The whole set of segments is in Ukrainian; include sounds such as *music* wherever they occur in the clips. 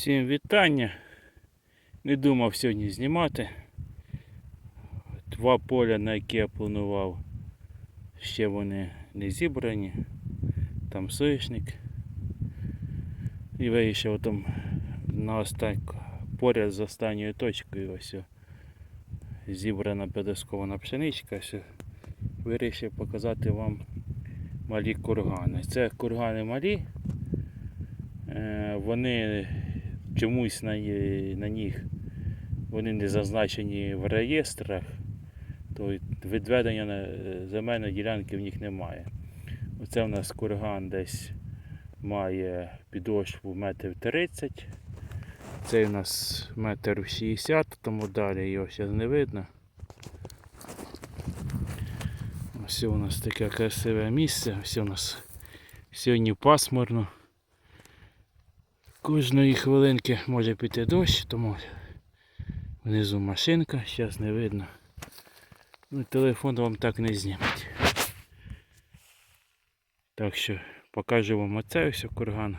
Всім вітання. Не думав сьогодні знімати. Два поля, на які я планував, ще вони не зібрані. Там соняшник. І вирішив там на остан... поряд з останньою точкою ось зібрана підоскована пшеничка. Ось, вирішив показати вам малі кургани. Це кургани малі. Е, Вони чомусь на, на них вони не зазначені в реєстрах, то відведення е, земельної ділянки в них немає. Оце в нас курган десь має підошву метр 30. Цей у нас метр 60, тому далі його зараз не видно. Ось у нас таке красиве місце. Ось у нас сьогодні пасмурно. Кожної хвилинки може піти дощ, тому внизу машинка, зараз не видно. Ну, телефон вам так не зніметь. Так що покажу вам оце ось курган.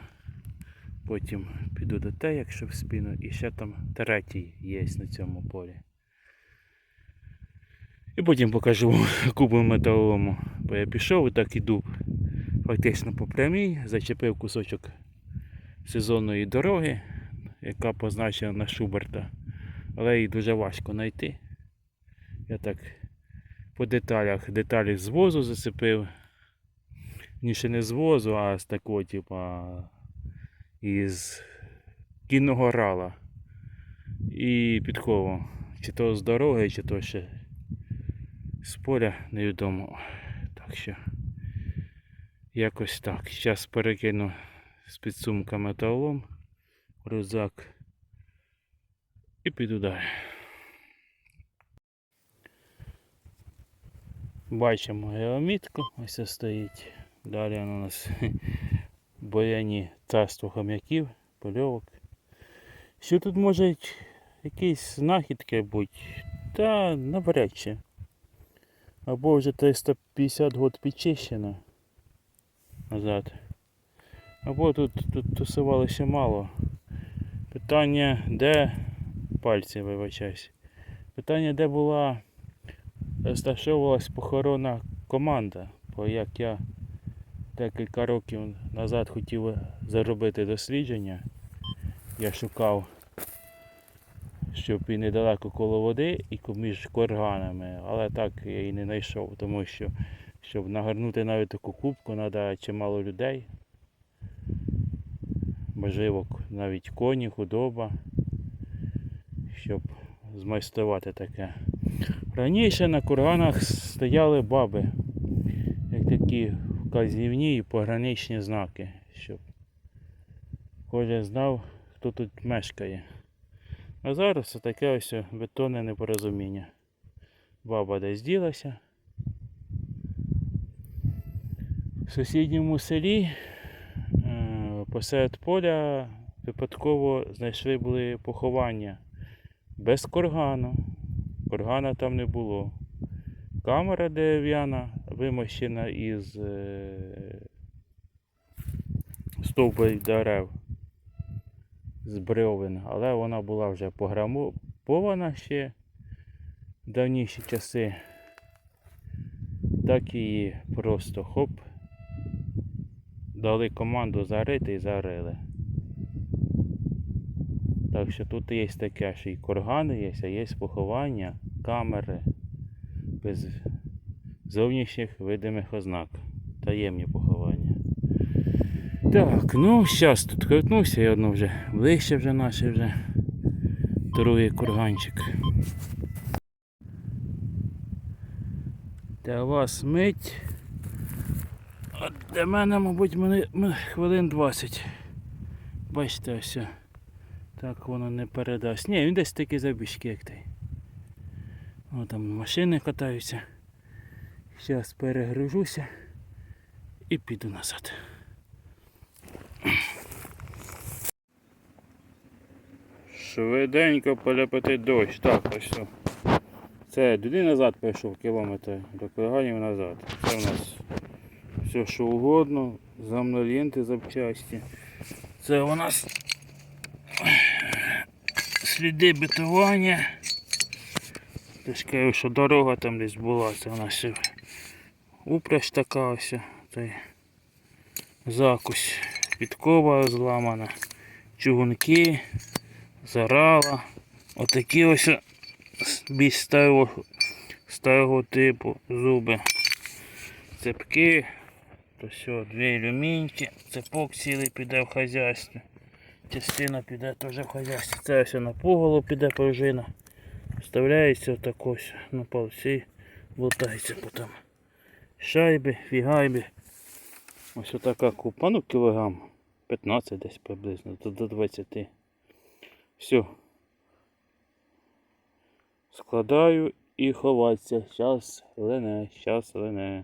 Потім піду до те, якщо в спину. І ще там третій є на цьому полі. І потім покажу вам *laughs* кубу металолому. Бо я пішов і так іду фактично по прямій, зачепив кусочок сезонної дороги, яка позначена на Шуберта. Але її дуже важко знайти. Я так по деталях деталі з возу зацепив. Ні, ще не з возу, а з такого, типа, із кінного рала. І підкову. Чи то з дороги, чи то ще з поля, невідомо. Так що якось так. Зараз перекину з підсумка металолом, рюкзак і піду далі. Бачимо геомітку, ось це стоїть. Далі у нас *laughs* бояні царство хом'яків, польовок. Що тут може якісь знахідки бути? Та навряд чи. Або вже 350 год підчищено назад. Або тут, тут тусувалося мало. Питання, де пальці вибачаюсь. Питання, де була розташовувалась похоронна команда. Бо як я декілька років назад хотів заробити дослідження, я шукав, щоб і недалеко коло води, і між курганами, але так я і не знайшов, тому що щоб нагорнути навіть таку кубку, треба чимало людей. Можливо, навіть коні, худоба, щоб змайструвати таке. Раніше на курганах стояли баби, як такі вказівні і пограничні знаки, щоб кожен знав, хто тут мешкає. А зараз це таке ось бетонне непорозуміння. Баба десь ділася. В сусідньому селі посеред поля випадково знайшли були поховання без кургану. Кургана там не було. Камера дерев'яна, вимощена із е, стовбурів дерев з бревен, але вона була вже пограмована ще в давніші часи. Так її просто хоп. Дали команду зарити і зарили. Так що тут є таке, що і кургани є, а є поховання, камери без зовнішніх видимих ознак. Таємні поховання. Так, ну зараз тут крутнувся, я одно вже ближче вже наше вже. Другий курганчик. Для вас мить. Для мене, мабуть, мене, хвилин 20. Бачите, ось. Так воно не передасть. Ні, він десь такий забіжки, як той. О, там машини катаються. Зараз перегружуся і піду назад. Швиденько поляпати дощ. Так, ось. о. Це туди назад пройшов кілометр, до назад. Це у нас все що угодно, замноленти запчасті. Це у нас сліди бетування. Ти ж кажу, що дорога там десь була, це у нас упряж така ось. Та закусь. Підкова зламана. Чугунки, зарала. Отакі ось більш старого, старого типу зуби. Цепки. То все, дві алюміньки. Цепок цілий піде в хазяйстві. Частина піде теж в хазяйстві. Це ось на пугало піде пружина. Вставляється отак ось на палці. Болтається потім. Шайби, фігайби. Ось отака купа, ну кілограм. 15 десь приблизно, до, до 20. Все. Складаю і ховатися. Щас лене, щас лене.